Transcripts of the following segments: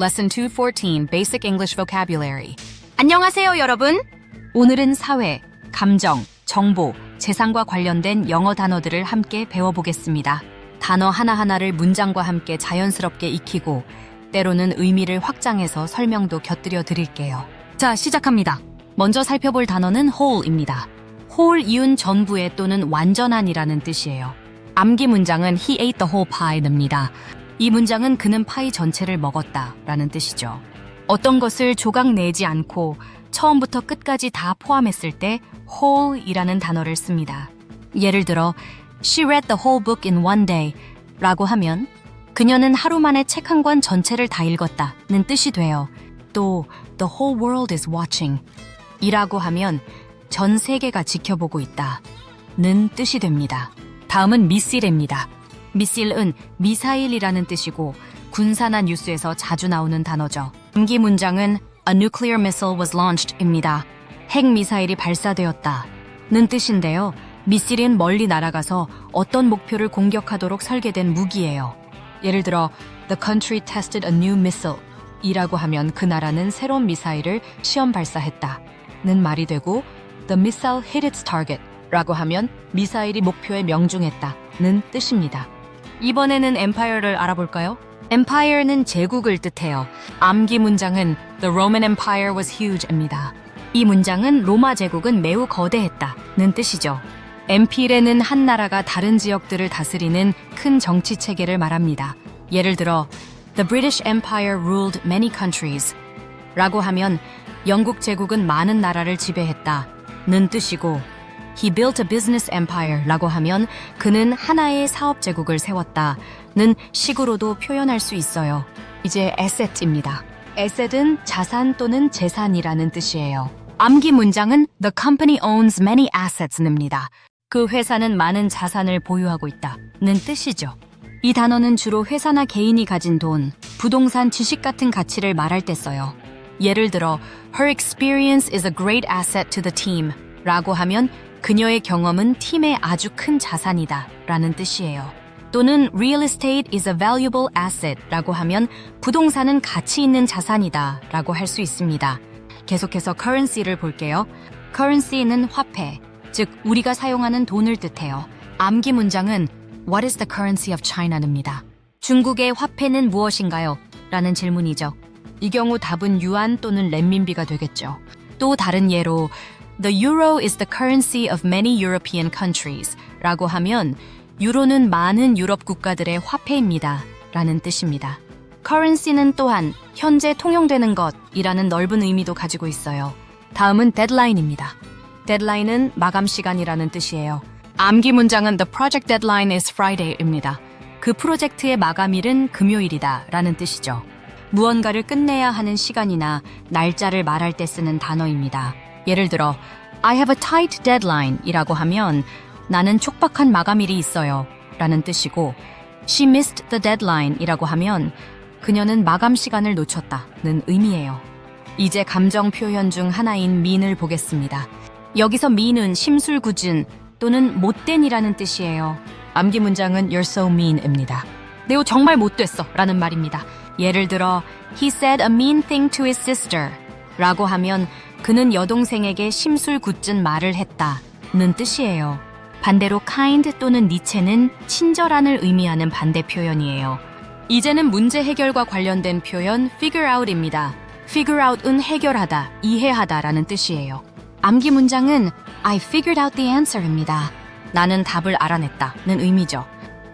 Lesson 214 Basic English Vocabulary. 안녕하세요, 여러분. 오늘은 사회, 감정, 정보, 재산과 관련된 영어 단어들을 함께 배워보겠습니다. 단어 하나하나를 문장과 함께 자연스럽게 익히고 때로는 의미를 확장해서 설명도 곁들여 드릴게요. 자, 시작합니다. 먼저 살펴볼 단어는 whole입니다. whole 이은 전부의 또는 완전한이라는 뜻이에요. 암기 문장은 he ate the whole pie입니다. 이 문장은 그는 파이 전체를 먹었다 라는 뜻이죠. 어떤 것을 조각 내지 않고 처음부터 끝까지 다 포함했을 때 whole이라는 단어를 씁니다. 예를 들어 She read the whole book in one day 라고 하면 그녀는 하루 만에 책 한 권 전체를 다 읽었다는 뜻이 돼요. 또 The whole world is watching 이라고 하면 전 세계가 지켜보고 있다 는 뜻이 됩니다. 다음은 미실입니다. 미실은 미사일이라는 뜻이고 군사나 뉴스에서 자주 나오는 단어죠. 암기 문장은 A nuclear missile was launched.입니다. 핵 미사일이 발사되었다는 뜻인데요. 미실은 멀리 날아가서 어떤 목표를 공격하도록 설계된 무기예요. 예를 들어 The country tested a new missile 이라고 하면 그 나라는 새로운 미사일을 시험 발사했다는 말이 되고 The missile hit its target 라고 하면 미사일이 목표에 명중했다는 뜻입니다. 이번에는 empire를 알아볼까요? empire는 제국을 뜻해요. 암기 문장은 The Roman Empire was huge입니다. 이 문장은 로마 제국은 매우 거대했다는 뜻이죠. 엠피레는 한 나라가 다른 지역들을 다스리는 큰 정치 체계를 말합니다. 예를 들어 The British Empire ruled many countries 라고 하면 영국 제국은 많은 나라를 지배했다는 뜻이고 He built a business empire 라고 하면 그는 하나의 사업 제국을 세웠다는 식으로도 표현할 수 있어요. 이제 asset입니다. asset은 자산 또는 재산이라는 뜻이에요. 암기 문장은 The company owns many assets입니다. 그 회사는 많은 자산을 보유하고 있다는 뜻이죠. 이 단어는 주로 회사나 개인이 가진 돈, 부동산, 지식 같은 가치를 말할 때 써요. 예를 들어, Her experience is a great asset to the team 라고 하면 그녀의 경험은 팀의 아주 큰 자산이다 라는 뜻이에요. 또는 real estate is a valuable asset 라고 하면 부동산은 가치 있는 자산이다 라고 할 수 있습니다. 계속해서 currency를 볼게요. currency는 화폐, 즉 우리가 사용하는 돈을 뜻해요. 암기 문장은 What is the currency of China입니다. 중국의 화폐는 무엇인가요? 라는 질문이죠. 이 경우 답은 유안 또는 렌민비가 되겠죠. 또 다른 예로 The euro is the currency of many European countries 라고 하면 유로는 많은 유럽 국가들의 화폐입니다. 라는 뜻입니다. currency는 또한 현재 통용되는 것이라는 넓은 의미도 가지고 있어요. 다음은 deadline입니다. deadline은 마감 시간이라는 뜻이에요. 암기 문장은 The project deadline is Friday입니다. 그 프로젝트의 마감일은 금요일이다 라는 뜻이죠. 무언가를 끝내야 하는 시간이나 날짜를 말할 때 쓰는 단어입니다. 예를 들어 I have a tight deadline 이라고 하면 나는 촉박한 마감일이 있어요 라는 뜻이고 She missed the deadline 이라고 하면 그녀는 마감 시간을 놓쳤다는 의미예요. 이제 감정 표현 중 하나인 mean을 보겠습니다. 여기서 mean은 심술궂은 또는 못된이라는 뜻이에요. 암기 문장은 You're so mean입니다. 네오 정말 못됐어 라는 말입니다. 예를 들어 He said a mean thing to his sister 라고 하면 그는 여동생에게 심술궂은 말을 했다는 뜻이에요. 반대로 kind 또는 니체는 친절한을 의미하는 반대 표현이에요. 이제는 문제 해결과 관련된 표현 figure out입니다. figure out은 해결하다, 이해하다라는 뜻이에요. 암기 문장은 I figured out the answer입니다. 나는 답을 알아냈다는 의미죠.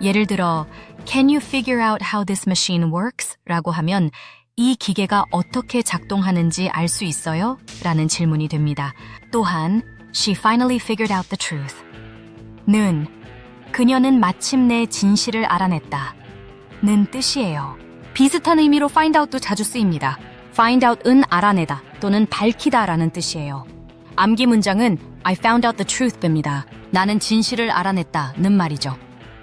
예를 들어 Can you figure out how this machine works? 라고 하면 이 기계가 어떻게 작동하는지 알 수 있어요? 라는 질문이 됩니다. 또한 She finally figured out the truth. 는 그녀는 마침내 진실을 알아냈다. 는 뜻이에요. 비슷한 의미로 find out도 자주 쓰입니다. find out은 알아내다 또는 밝히다 라는 뜻이에요. 암기 문장은 I found out the truth입니다. 나는 진실을 알아냈다 는 말이죠.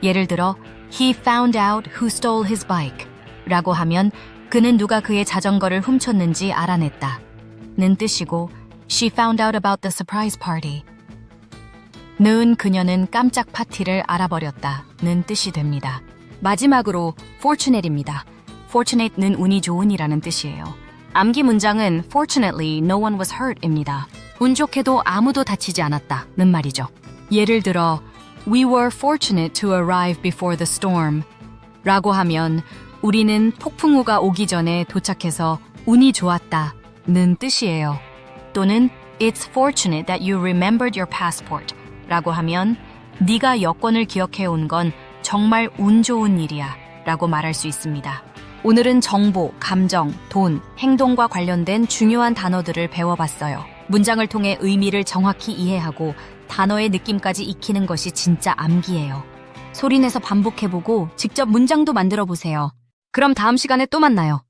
예를 들어 He found out who stole his bike 라고 하면 그는 누가 그의 자전거를 훔쳤는지 알아냈다 는 뜻이고 She found out about the surprise party 는 그녀는 깜짝 파티를 알아버렸다 는 뜻이 됩니다. 마지막으로 fortunate입니다. Fortunate는 운이 좋은이라는 뜻이에요. 암기 문장은 Fortunately, no one was hurt입니다. 운 좋게도 아무도 다치지 않았다는 말이죠. 예를 들어 We were fortunate to arrive before the storm 라고 하면 우리는 폭풍우가 오기 전에 도착해서 운이 좋았다는 뜻이에요. 또는 It's fortunate that you remembered your passport 라고 하면 네가 여권을 기억해 온 건 정말 운 좋은 일이야 라고 말할 수 있습니다. 오늘은 정보, 감정, 돈, 행동과 관련된 중요한 단어들을 배워봤어요. 문장을 통해 의미를 정확히 이해하고 단어의 느낌까지 익히는 것이 진짜 암기예요. 소리내서 반복해보고 직접 문장도 만들어 보세요. 그럼 다음 시간에 또 만나요.